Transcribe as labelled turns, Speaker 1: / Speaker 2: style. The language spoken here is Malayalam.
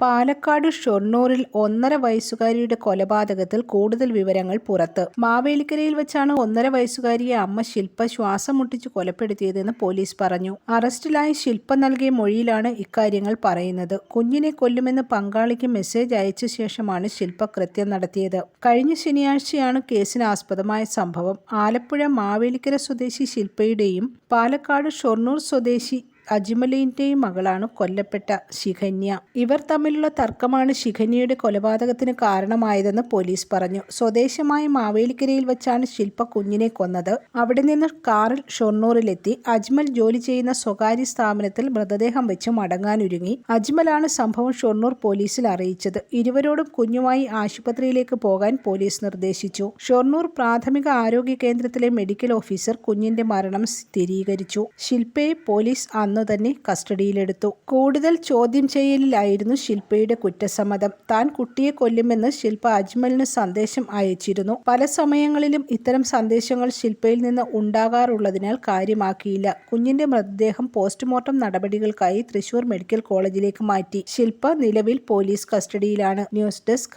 Speaker 1: പാലക്കാട് ഷൊർണൂരിൽ ഒന്നര വയസ്സുകാരിയുടെ കൊലപാതകത്തിൽ കൂടുതൽ വിവരങ്ങൾ പുറത്ത്. മാവേലിക്കരയിൽ വെച്ചാണ് ഒന്നര വയസ്സുകാരിയെ അമ്മ ശില്പ ശ്വാസം മുട്ടിച്ച് കൊലപ്പെടുത്തിയതെന്ന് പോലീസ് പറഞ്ഞു. അറസ്റ്റിലായ ശില്പ നൽകിയ മൊഴിയിലാണ് ഇക്കാര്യങ്ങൾ പറയുന്നത്. കുഞ്ഞിനെ കൊല്ലുമെന്ന് പങ്കാളിക്ക് മെസ്സേജ് അയച്ച ശേഷമാണ് ശില്പ കൃത്യം നടത്തിയത്. കഴിഞ്ഞ ശനിയാഴ്ചയാണ് കേസിന് ആസ്പദമായ സംഭവം. ആലപ്പുഴ മാവേലിക്കര സ്വദേശി ശില്പയുടെയും പാലക്കാട് ഷൊർണൂർ സ്വദേശി അജ്മലിന്റെയും മകളാണ് കൊല്ലപ്പെട്ട ശിഖന്യ. ഇവർ തമ്മിലുള്ള തർക്കമാണ് ശിഖന്യയുടെ കൊലപാതകത്തിന് കാരണമായതെന്ന് പോലീസ് പറഞ്ഞു. സ്വദേശമായ മാവേലിക്കരയിൽ വെച്ചാണ് ശില്പ കുഞ്ഞിനെ കൊന്നത്. അവിടെ നിന്ന് കാറിൽ ഷൊർണൂറിലെത്തി. അജ്മൽ ജോലി ചെയ്യുന്ന സ്വകാര്യ സ്ഥാപനത്തിൽ മൃതദേഹം വെച്ച് മടങ്ങാനൊരുങ്ങി. അജ്മലാണ് സംഭവം ഷൊർണൂർ പോലീസിൽ അറിയിച്ചത്. ഇരുവരോടും കുഞ്ഞുമായി ആശുപത്രിയിലേക്ക് പോകാൻ പോലീസ് നിർദ്ദേശിച്ചു. ഷൊർണൂർ പ്രാഥമിക ആരോഗ്യ കേന്ദ്രത്തിലെ മെഡിക്കൽ ഓഫീസർ കുഞ്ഞിന്റെ മരണം സ്ഥിരീകരിച്ചു. ശില്പയെ പോലീസ് അന്ന് തന്നെ കസ്റ്റഡിയിലെടുത്തു. കൂടുതൽ ചോദ്യം ചെയ്യലിലായിരുന്നു ശില്പയുടെ കുറ്റസമ്മതം. താൻ കുട്ടിയെ കൊല്ലുമെന്ന് ശില്പ അജ്മലിന് സന്ദേശം അയച്ചിരുന്നു. പല സമയങ്ങളിലും ഇത്തരം സന്ദേശങ്ങൾ ശില്പയിൽ നിന്ന് ഉണ്ടാകാറുള്ളതിനാൽ കാര്യമാക്കിയില്ല. കുഞ്ഞിന്റെ മൃതദേഹം പോസ്റ്റ്മോർട്ടം നടപടികൾക്കായി തൃശൂർ മെഡിക്കൽ കോളേജിലേക്ക് മാറ്റി. ശില്പ നിലവിൽ പോലീസ് കസ്റ്റഡിയിലാണ്. News desk